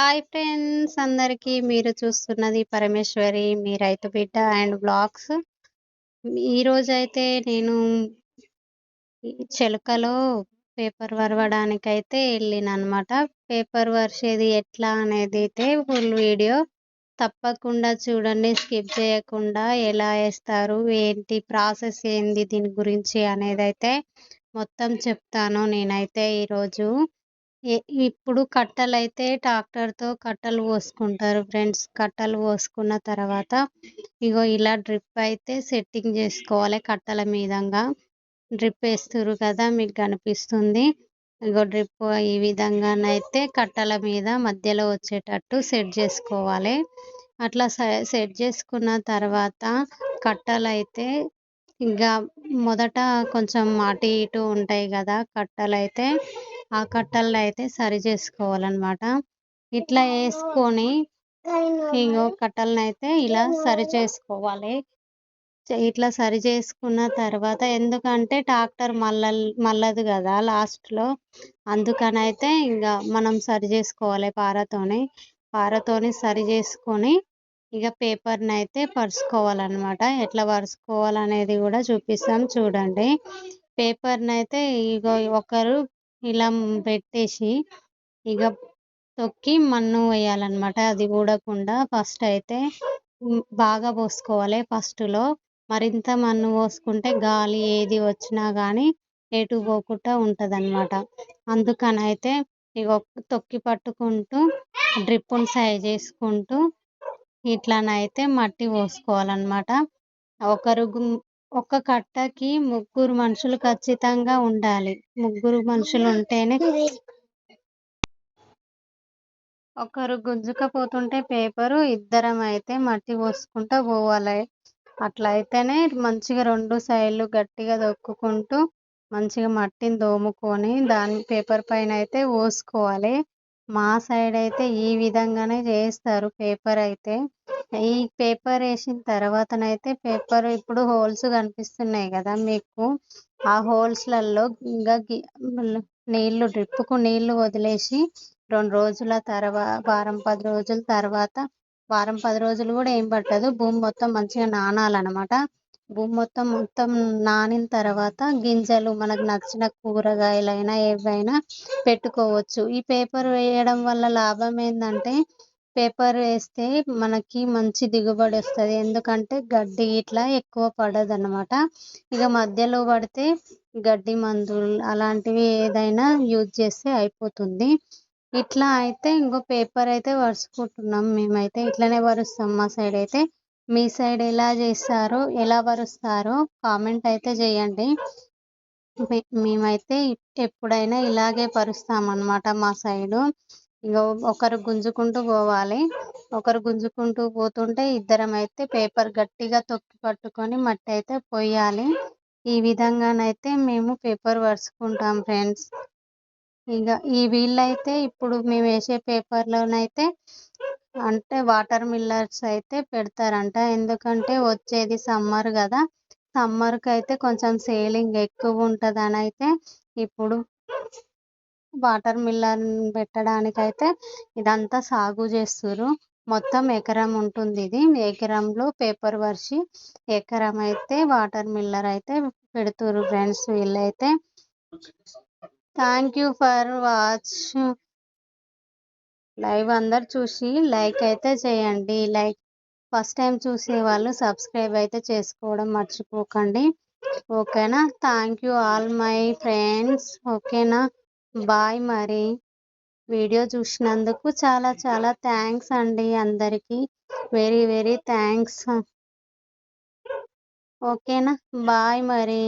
Hi friends అందరికీ మీరు చూస్తున్నది పరమేశ్వరి మీ రైతు బిడ్డ అండ్ బ్లాగ్స్. ఈరోజైతే నేను చెలుకలో పేపర్ వరవడానికైతే వెళ్ళిన అనమాట పేపర్ వరిసేది ఎట్లా అనేది అయితే ఫుల్ వీడియో. తప్పకుండా చూడండి స్కిప్ చేయకుండా ఎలా వేస్తారు ఏంటి ప్రాసెస్ ఏంది దీని గురించి అనేది అయితే మొత్తం చెప్తాను నేనైతే ఈరోజు. ఇప్పుడు కట్టలు అయితే ట్రాక్టర్తో కట్టలు పోసుకుంటారు ఫ్రెండ్స్. కట్టలు పోసుకున్న తర్వాత ఇగో ఇలా డ్రిప్ అయితే సెట్టింగ్ చేసుకోవాలి కట్టల మీదంగా. డ్రిప్ వేస్తురు కదా మీకు కనిపిస్తుంది. ఇగో డ్రిప్ ఈ విధంగానైతే కట్టల మీద మధ్యలో వచ్చేటట్టు సెట్ చేసుకోవాలి. అట్లా సెట్ చేసుకున్న తర్వాత కట్టలు అయితే ఇంకా మొదట కొంచెం అటు ఇటు ఉంటాయి కదా కట్టలు అయితే ఆ కట్టలను అయితే సరి చేసుకోవాలన్నమాట. ఇట్లా వేసుకొని ఇంకో కట్టలను అయితే ఇలా సరి చేసుకోవాలి. ఇట్లా సరి చేసుకున్న తర్వాత ఎందుకంటే ట్రాక్టర్ మల్ల మల్లదు కదా లాస్ట్లో. అందుకనైతే ఇంకా మనం సరి చేసుకోవాలి పారతోని. పారతోని సరి చేసుకొని ఇక పేపర్ని అయితే పరుచుకోవాలన్నమాట. ఎట్లా పరుచుకోవాలనేది కూడా చూపిస్తాం. చూడండి. పేపర్ని అయితే ఇగో ఒకరు ఇలా పెట్టేసి ఇక తొక్కి మన్ను వేయాలన్నమాట. అది ఊడకుండా ఫస్ట్ అయితే బాగా పోసుకోవాలి ఫస్ట్లో. మరింత మన్ను పోసుకుంటే గాలి ఏది వచ్చినా కానీ ఎటు పోకుండా ఉంటుంది అనమాట అందుకని అయితే ఇక తొక్కి పట్టుకుంటూ డ్రిప్పును సైజ్ చేసుకుంటూ ఇట్లానైతే మట్టి పోసుకోవాలన్నమాట. ఒకరు ఒక కట్టకి ముగ్గురు మనుషులు ఖచ్చితంగా ఉండాలి. ముగ్గురు మనుషులు ఉంటేనే ఒకరు గుంజుకపోతుంటే పేపరు ఇద్దరం అయితే మట్టి పోసుకుంటూ పోవాలి. అట్లా అయితేనే మంచిగా రెండు సైడ్లు గట్టిగా దొక్కుకుంటూ మంచిగా మట్టిని దోముకొని దాని పేపర్ పైన అయితే పోసుకోవాలి. మా సైడ్ అయితే ఈ విధంగానే చేస్తారు పేపర్ అయితే. ఈ పేపర్ వేసిన తర్వాతనైతే పేపర్ ఇప్పుడు హోల్స్ కనిపిస్తున్నాయి కదా మీకు. ఆ హోల్స్లలో ఇంకా నీళ్ళు డ్రిప్పుకు నీళ్ళు వదిలేసి రెండు రోజుల తర్వాత వారం పది రోజుల తర్వాత వారం పది రోజులు కూడా ఏం పట్టదు. భూమి మొత్తం మంచిగా నానాలన్నమాట. భూమి మొత్తం మొత్తం నానిన తర్వాత గింజలు మనకు నచ్చిన కూరగాయలైనా ఏవైనా పెట్టుకోవచ్చు. ఈ పేపర్ వేయడం వల్ల లాభం ఏంటంటే పేపర్ వేస్తే మనకి మంచి దిగుబడి వస్తుంది. ఎందుకంటే గడ్డి ఇట్లా ఎక్కువ పడదు అనమాట ఇక మధ్యలో పడితే గడ్డి మందులు అలాంటివి ఏదైనా యూజ్ చేస్తే అయిపోతుంది. ఇట్లా అయితే ఇంకో పేపర్ అయితే వరుసుకుంటున్నాం మేమైతే. ఇట్లనే వరుస్తాం మా సైడ్ అయితే. మీ సైడ్ ఎలా చేస్తారో ఎలా వరుస్తారో కామెంట్ అయితే చేయండి. మేమైతే ఎప్పుడైనా ఇలాగే పరుస్తాం మా సైడు. ఇక ఒకరు గుంజుకుంటూ పోవాలి. ఒకరు గుంజుకుంటూ పోతుంటే ఇద్దరం అయితే పేపర్ గట్టిగా తొక్కి పట్టుకొని మట్టి అయితే పోయాలి ఈ విధంగానైతే మేము పేపర్ వరుసుకుంటాం ఫ్రెండ్స్. ఇక ఈ వీళ్ళైతే ఇప్పుడు మేము వేసే పేపర్లోనైతే అంటే వాటర్ మిల్లర్స్ అయితే పెడతారంట. ఎందుకంటే వచ్చేది సమ్మర్ కదా. సమ్మర్కి అయితే కొంచెం సేలింగ్ ఎక్కువ ఉంటుందని అయితే ఇప్పుడు వాటర్ మిల్లర్ పెట్టడానికైతే ఇదంతా సాగు చేస్తుర్రు. మొత్తం ఎకరం ఉంటుంది ఇది. ఎకరంలో పేపర్ వర్షి ఎకరం అయితే వాటర్ మిల్లర్ అయితే పెడుతుర్రు ఫ్రెండ్స్ వీళ్ళైతే. Thank you for watch. Live అందరు చూసి లైక్ అయితే చేయండి. లైక్ ఫస్ట్ టైం చూసే వాళ్ళు సబ్స్క్రైబ్ అయితే చేసుకోవడం మర్చిపోకండి. ఓకేనా? Thank you all my friends. ఓకేనా? బాయ్ మరి. వీడియో చూసినందుకు చాలా చాలా థ్యాంక్స్ అండి అందరికీ. Very very thanks. ఓకేనా? బాయ్ మరి.